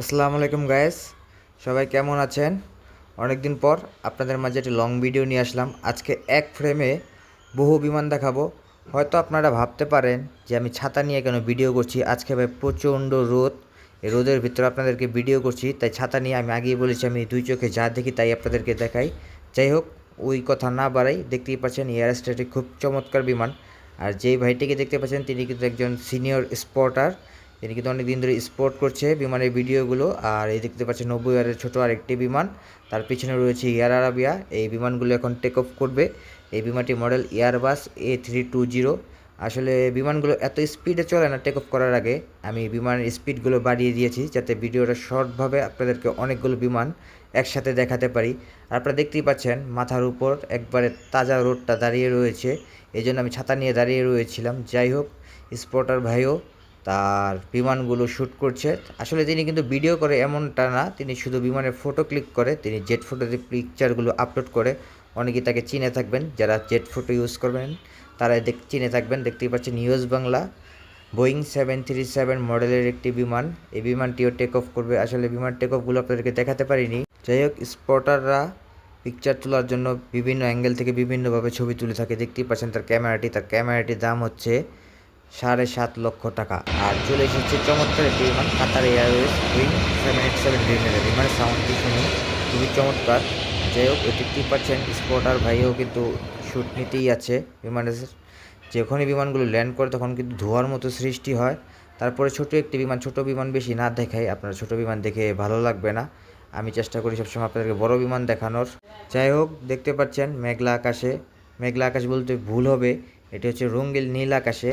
আসসালামু আলাইকুম গায়েস সবাই কেমন আছেন? অনেক দিন পর আপনাদের মাঝে একটি লং ভিডিও নিয়ে আসলাম। আজকে এক ফ্রেমে বহু বিমান দেখাবো। হয়তো আপনারা ভাবতে পারেন যে আমি ছাতা নিয়ে কেন ভিডিও করছি। আজকে ভাই প্রচণ্ড রোদ। এই রোদের ভিতরে আপনাদেরকে ভিডিও করছি। তাই ছাতা নিয়ে আমি আগেই বলেছি, আমি দুই চোখে যা দেখি তাই আপনাদেরকে দেখাই। যাই হোক, ওই কথা না বাড়াই, দেখতেই পাচ্ছেন এয়ার স্টেটে খুব চমৎকার বিমান। আর যেই ভাইটিকে দেখতে পাচ্ছেন, তিনি কিন্তু একজন সিনিয়র স্পটার তিনি কিন্তু অনেক দিন ধরে স্পোর্ট করছে বিমানের ভিডিওগুলো। আর এই দেখতে পাচ্ছেন, নব্বই হাজারের ছোটো আরেকটি বিমান। তার পিছনে রয়েছে এয়ার আরাবিয়া এই বিমানগুলো এখন টেক অফ করবে। এই বিমানটি model Airbus A three two zero আসলে বিমানগুলো এত স্পিডে চলে না টেক অফ করার আগে। আমি বিমানের স্পিডগুলো বাড়িয়ে দিয়েছি যাতে ভিডিওটা শর্টভাবে আপনাদেরকে অনেকগুলো বিমান একসাথে দেখাতে পারি। আর আপনারা দেখতেই পাচ্ছেন, মাথার উপর একবারে তাজা রোডটা দাঁড়িয়ে রয়েছে। এই জন্য আমি ছাতা নিয়ে দাঁড়িয়ে রয়েছিলাম। যাই হোক স্পটার ভাইও তার বিমানগুলো শ্যুট করছে। আসলে তিনি কিন্তু ভিডিও করে এমনটা না, তিনি শুধু বিমানের ফটো ক্লিক করে, তিনি জেট ফটোতে পিকচারগুলো আপলোড করে। অনেকেই তাকে চিনে থাকবেন, যারা জেট ফটো ইউজ করবেন, তারা দেখ, চিনে থাকবেন। দেখতেই পাচ্ছেন news Bangla Boeing seven three seven মডেলের একটি বিমান। এই বিমানটিও টেক অফ করবে। আসলে বিমান টেক অফগুলো আপনাদেরকে দেখাতে পারিনি। যাই হোক স্পটাররা পিকচার তোলার জন্য বিভিন্ন অ্যাঙ্গেল থেকে বিভিন্নভাবে ছবি তুলে থাকে। দেখতেই পাচ্ছেন তার ক্যামেরাটি তার ক্যামেরাটির দাম হচ্ছে সাড়ে সাত লক্ষ টাকা। আর চলে এসেছে চমৎকার একটি বিমান, Qatar Airways wing seven eight seven ড্রিমের বিমানের সাউন্ডটি শুনে খুবই চমৎকার। যাই হোক, এটি দেখতেই পাচ্ছেন স্পটার ভাইও কিন্তু শ্যুট নিতেই আছে বিমানের। যখনই বিমানগুলো ল্যান্ড করে, তখন কিন্তু ধোয়ার মতো সৃষ্টি হয়। তারপরে ছোট একটি বিমান, ছোট বিমান বেশি না দেখাই আপনার ছোট বিমান দেখে ভালো লাগবে না। আমি চেষ্টা করি সবসময় আপনাদেরকে বড় বিমান দেখানোর। যাই হোক, দেখতে পাচ্ছেন মেঘলা আকাশে। মেঘলা আকাশ বলতে ভুল হবে। এটি হচ্ছে রঙ্গিল নীল আকাশে।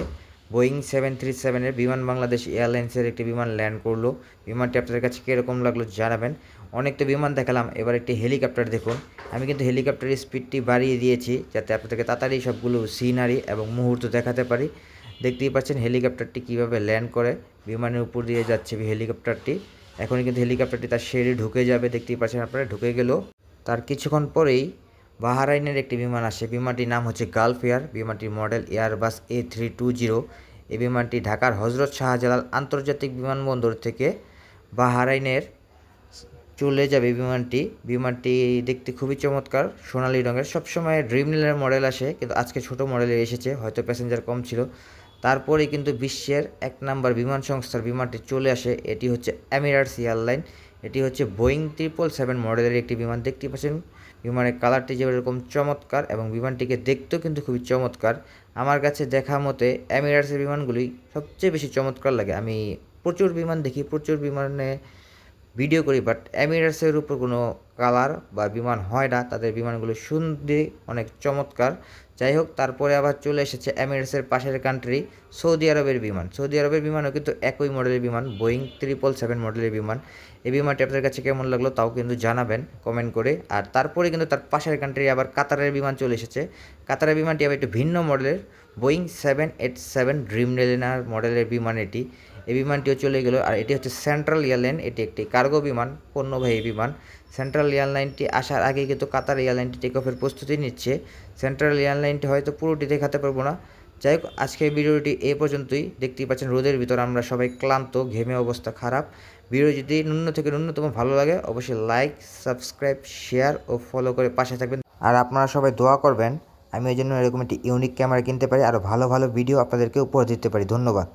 বোয়িং সেভেন থ্রি সেভেনের বিমান বাংলাদেশ এয়ারলাইন্সের একটি বিমান ল্যান্ড করল। বিমানটি আপনাদের কাছে কীরকম লাগল জানাবেন। অনেক তো বিমান দেখালাম, এবার একটি হেলিকপ্টার দেখুন। আমি কিন্তু হেলিকপ্টারের স্পিডটি বাড়িয়ে দিয়েছি যাতে আপনাদেরকে তাড়াতাড়ি সবগুলো সিনারি এবং মুহূর্ত দেখাতে পারি। দেখতেই পাচ্ছেন হেলিকপ্টারটি কীভাবে ল্যান্ড করে। বিমানের উপর দিয়ে যাচ্ছে হেলিকপ্টারটি। এখনই কিন্তু হেলিকপ্টারটি তার শেডে ঢুকে যাবে, দেখতেই পাচ্ছেন আপনারা, ঢুকে গেল। তার কিছুক্ষণ পরেই বাহারাইনের একটি বিমান আসে। বিমানটির নাম হচ্ছে গালফ এয়ার। বিমানটির model Airbus A three two zero এই বিমানটি ঢাকার হজরত শাহজালাল আন্তর্জাতিক বিমানবন্দর থেকে বাহারাইনের চলে যাবে। বিমানটি বিমানটি দেখতে খুবই চমৎকার, সোনালি রঙের। সবসময় ড্রিমলের মডেল আসে, কিন্তু আজকে ছোট মডেলে এসেছে, হয়তো প্যাসেঞ্জার কম ছিল। তারপরে কিন্তু বিশ্বের এক নাম্বার বিমান সংস্থার বিমানটি চলে আসে, এটি হচ্ছে এমিরাটস এয়ারলাইন। এটি হচ্ছে বোয়িং ট্রিপল সেভেন মডেলের একটি বিমান, দেখতে পাচ্ছেন? বিমানের কালারটি যেরকম চমৎকার এবং বিমানটিকে দেখতেও কিন্তু খুবই চমৎকার। আমার কাছে দেখা মতে অ্যামিরাটসের বিমানগুলি সবচেয়ে বেশি চমৎকার লাগে। আমি প্রচুর বিমান দেখি, প্রচুর বিমানে ভিডিও করি বাট অ্যামিরাটসের উপর কোনো কালার বা বিমান হয় না, তাদের বিমানগুলো সুন্দর, অনেক চমৎকার। যাই হোক, তারপরে আবার চলে এসেছে এমিরেটসের পাশের কান্ট্রি সৌদি আরবের বিমান। সৌদি আরবের বিমানও কিন্তু একই মডেলের বিমান বোয়িং ত্রিপল সেভেন মডেলের বিমান। এই বিমানটি আপনাদের কাছে কেমন লাগল তাও কিন্তু জানাবেন কমেন্ট করে। আর তারপরে কিন্তু তার পাশের কান্ট্রি আবার কাতারের বিমান চলে এসেছে। কাতারের বিমানটি আবার একটু ভিন্ন মডেলের Boeing seven eight seven Dreamliner মডেলের বিমান এটি। এই বিমানটিও চলে গেল। আর এটি হচ্ছে সেন্ট্রাল এয়ারলাইন এটি একটি কার্গো বিমান, পণ্যবাহী বিমান। সেন্ট্রাল এয়ারলাইনটি আসার আগে কিন্তু কাতার এয়ারলাইনটি টেক অফের প্রস্তুতি নিচ্ছে। সেন্ট্রাল এয়ারলাইনটি হয়তো পুরোটি দেখাতে পারব না। যাই হোক আজকের ভিডিওটি এ পর্যন্তই। দেখতেই পাচ্ছেন রোদের ভিতর আমরা সবাই ক্লান্ত, ঘেমে অবস্থা খারাপ। ভিডিও যদি ন্যূন থেকে ন্যূনতম ভালো লাগে, অবশ্যই লাইক সাবস্ক্রাইব শেয়ার ও ফলো করে পাশে থাকবেন। আর আপনারা সবাই দোয়া করবেন, আমি ওই জন্য এরকম একটি ইউনিক ক্যামেরা কিনতে পারি আরও ভালো ভালো ভিডিও আপনাদেরকে উপহার দিতে পারি। ধন্যবাদ।